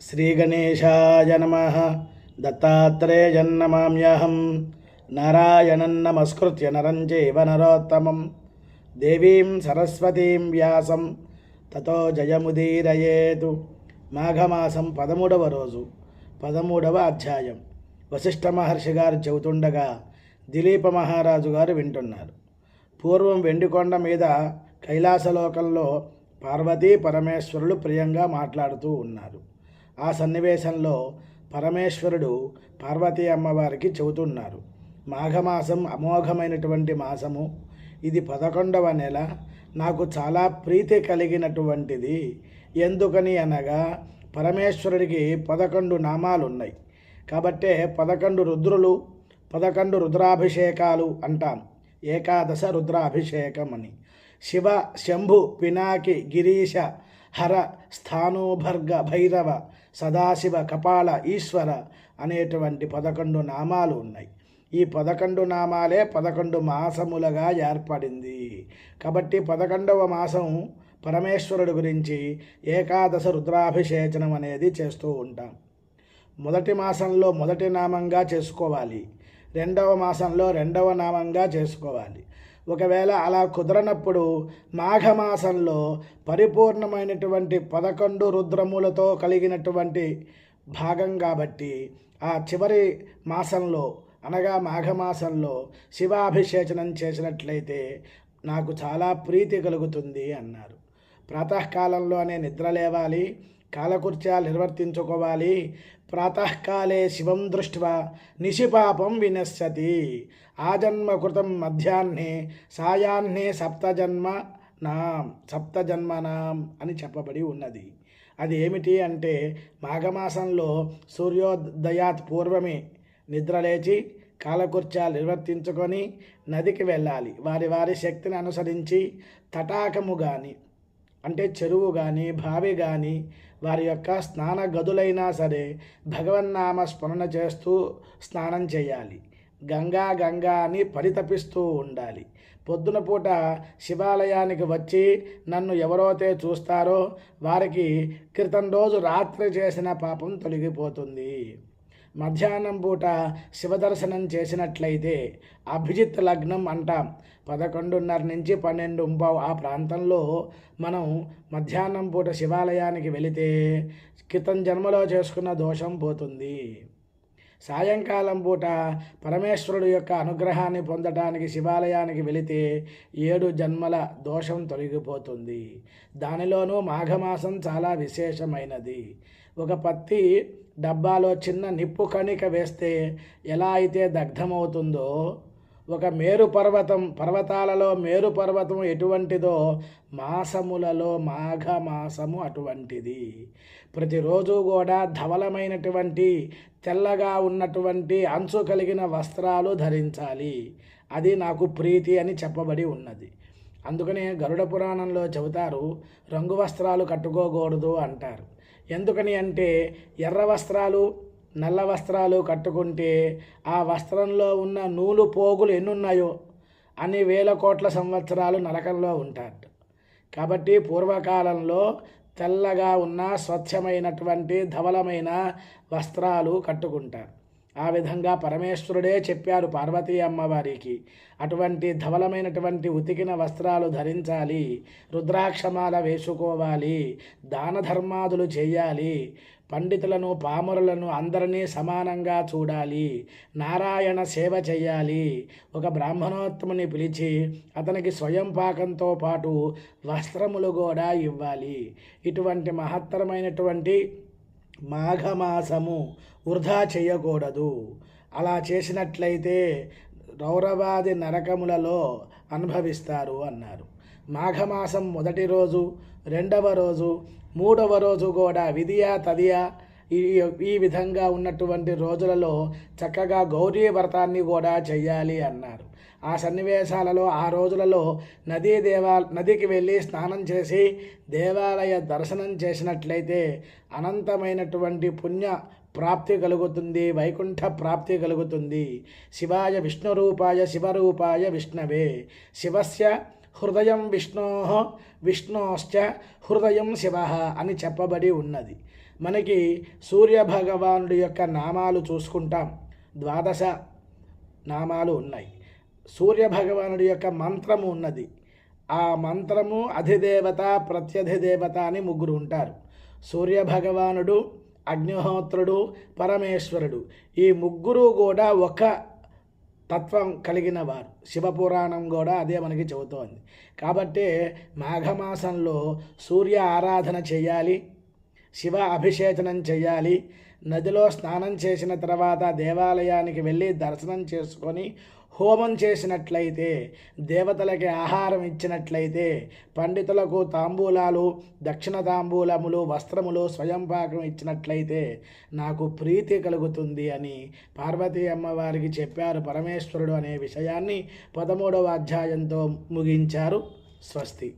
శ్రీగణేశాయ నమ. దత్తాత్రేయన్నమామ్యహం. నారాయణం నమస్కృత్య నరం చైవ నరోత్తమం. దేవీం సరస్వతీం వ్యాసం. తతో జయముదీరయేతు. మాఘమాసం పదమూడవ రోజు పదమూడవ అధ్యాయం. వశిష్ఠ మహర్షి గారు చెబుతుండగా దిలీప మహారాజు గారు వింటున్నారు. పూర్వం వెండికొండ మీద కైలాసలోకంలో పార్వతీ పరమేశ్వరులు ప్రియంగా మాట్లాడుతూ ఉన్నారు. ఆ సన్నివేశంలో పరమేశ్వరుడు పార్వతీ అమ్మవారికి చెబుతున్నారు. మాఘమాసం అమోఘమైనటువంటి మాసము. ఇది పదకొండవ నెల. నాకు చాలా ప్రీతి కలిగినటువంటిది. ఎందుకని అనగా పరమేశ్వరుడికి పదకొండు నామాలు ఉన్నాయి కాబట్టే పదకొండు రుద్రులు పదకొండు రుద్రాభిషేకాలు అంటాం. ఏకాదశ రుద్రాభిషేకం అని శివ శంభు పినాకి గిరీశ హర స్థానోభర్గ భైరవ సదాశివ కపాల ఈశ్వర అనేటువంటి పదకొండు నామాలు ఉన్నాయి. ఈ పదకొండు నామాలే పదకొండు మాసములుగా ఏర్పడింది. కాబట్టి పదకొండవ మాసం పరమేశ్వరుడు గురించి ఏకాదశ రుద్రాభిషేచనం అనేది చేస్తూ ఉంటాం. మొదటి మాసంలో మొదటి నామంగా చేసుకోవాలి. రెండవ మాసంలో రెండవ నామంగా చేసుకోవాలి. ఒకవేళ అలా కుదరనప్పుడు మాఘమాసంలో పరిపూర్ణమైనటువంటి పదకొండు రుద్రములతో కలిగినటువంటి భాగం కాబట్టి ఆ చివరి మాసంలో అనగా మాఘమాసంలో శివాభిషేచనం చేసినట్లయితే నాకు చాలా ప్రీతి కలుగుతుంది అన్నారు. ప్రాతకాలంలోనే నిద్ర లేవాలి కాలకృత్యాలు నిర్వర్తించుకోవాలి. ప్రాతకాలే శివం దృష్ట్వా నిశిపాపం వినశ్యతి. ఆజన్మ కృతం మధ్యాహ్నే సాయాహ్నే సప్తజన్మ నాం సప్తజన్మనాం అని చెప్పబడి ఉన్నది. అది ఏమిటి అంటే మాఘమాసంలో సూర్యోదయాత్ పూర్వమే నిద్రలేచి కాలకృత్యాలు నిర్వర్తించుకొని నదికి వెళ్ళాలి. వారి వారి శక్తిని అనుసరించి తటాకము కానీ అంటే చెరువు కానీ బావి కానీ వారి యొక్క స్నాన గదులైనా సరే భగవన్నామ స్మరణ చేస్తూ స్నానం చేయాలి. గంగా గంగా అని పరితపిస్తూ ఉండాలి. పొద్దున పూట శివాలయానికి వచ్చి నన్ను ఎవరైతే చూస్తారో వారికి క్రితం రోజు రాత్రి చేసిన పాపం తొలగిపోతుంది. మధ్యాహ్నం పూట శివదర్శనం చేసినట్లయితే అభిజిత్ లగ్నం అంటాం. పదకొండున్నర నుంచి పన్నెండు ఉంపావు. ఆ ప్రాంతంలో మనం మధ్యాహ్నం పూట శివాలయానికి వెళితే క్రితం జన్మలో చేసుకున్న దోషం పోతుంది. సాయంకాలం పూట పరమేశ్వరుడు యొక్క అనుగ్రహాన్ని పొందటానికి శివాలయానికి వెళితే ఏడు జన్మల దోషం తొలగిపోతుంది. దానిలోనూ మాఘమాసం చాలా విశేషమైనది. ఒక పత్తి డబ్బాలో చిన్న నిప్పు కణిక వేస్తే ఎలా అయితే దగ్ధమవుతుందో ఒక మేరు పర్వతం పర్వతాలలో మేరు పర్వతం ఎటువంటిదో మాసములలో మాఘ మాసము అటువంటిది. ప్రతిరోజు కూడా ధవలమైనటువంటి తెల్లగా ఉన్నటువంటి అంచు కలిగిన వస్త్రాలు ధరించాలి. అది నాకు ప్రీతి అని చెప్పబడి ఉన్నది. అందుకనే గరుడ పురాణంలో చెబుతారు రంగు వస్త్రాలు కట్టుకోకూడదు అంటారు. ఎందుకని అంటే ఎర్ర వస్త్రాలు నల్ల వస్త్రాలు కట్టుకుంటే ఆ వస్త్రంలో ఉన్న నూలు పోగులు ఎన్నున్నాయో అన్ని వేల కోట్ల సంవత్సరాలు నరకంలో ఉంటారు. కాబట్టి పూర్వకాలంలో తెల్లగా ఉన్న స్వచ్ఛమైనటువంటి ధవలమైన వస్త్రాలు కట్టుకుంటారు. ఆ విధంగా పరమేశ్వరుడే చెప్పారు పార్వతీ అమ్మవారికి. అటువంటి ధవలమైనటువంటి ఉతికిన వస్త్రాలు ధరించాలి రుద్రాక్షమాల వేసుకోవాలి దాన ధర్మాదులు చేయాలి పండితులను పామరులను అందరినీ సమానంగా చూడాలి నారాయణ సేవ చేయాలి. ఒక బ్రాహ్మణోత్తముని పిలిచి అతనికి స్వయం పాకంతో పాటు వస్త్రములు కూడా ఇవ్వాలి. ఇటువంటి మహత్తరమైనటువంటి మాఘమాసము వృధా చేయకూడదు. అలా చేసినట్లయితే రౌరవాది నరకములలో అనుభవిస్తారు అన్నారు. మాఘమాసం మొదటి రోజు రెండవ రోజు మూడవ రోజు కూడా విధియా తదియా ఈ ఈ విధంగా ఉన్నటువంటి రోజులలో చక్కగా గౌరీ వ్రతాన్ని కూడా చెయ్యాలి అన్నారు. ఆ సన్నివేశాలలో ఆ రోజులలో నదీ దేవా నదికి వెళ్ళి స్నానం చేసి దేవాలయ దర్శనం చేసినట్లయితే అనంతమైనటువంటి పుణ్య ప్రాప్తి కలుగుతుంది వైకుంఠ ప్రాప్తి కలుగుతుంది. శివాయ విష్ణురూపాయ శివరూపాయ విష్ణవే. శివస్య హృదయం విష్ణో విష్ణోశ్చ హృదయం శివ అని చెప్పబడి ఉన్నది. మనకి సూర్య భగవానుడి యొక్క నామాలు చూసుకుంటాం. ద్వాదశ నామాలు ఉన్నాయి. సూర్య భగవానుడి యొక్క మంత్రము ఉన్నది. ఆ మంత్రము అధిదేవత ప్రత్యధిదేవత అని ముగ్గురు ఉంటారు. సూర్య భగవానుడు అగ్నిహోత్రుడు పరమేశ్వరుడు. ఈ ముగ్గురు కూడా ఒక తత్వం కలిగిన వారు శివపురాణం కూడా అదే మనకి చెబుతోంది. కాబట్టి మాఘమాసంలో సూర్య ఆరాధన చేయాలి శివ అభిషేచనం చేయాలి నదిలో స్నానం చేసిన తర్వాత దేవాలయానికి వెళ్ళి దర్శనం చేసుకొని హోమం చేసినట్లయితే దేవతలకి ఆహారం ఇచ్చినట్లయితే పండితులకు తాంబూలాలు దక్షిణ తాంబూలములు వస్త్రములు స్వయంపాకం ఇచ్చినట్లయితే నాకు ప్రీతి కలుగుతుంది అని పార్వతీ అమ్మవారికి చెప్పారు పరమేశ్వరుడు అనే విషయాన్ని పదమూడవ అధ్యాయంతో ముగించారు స్వస్తి.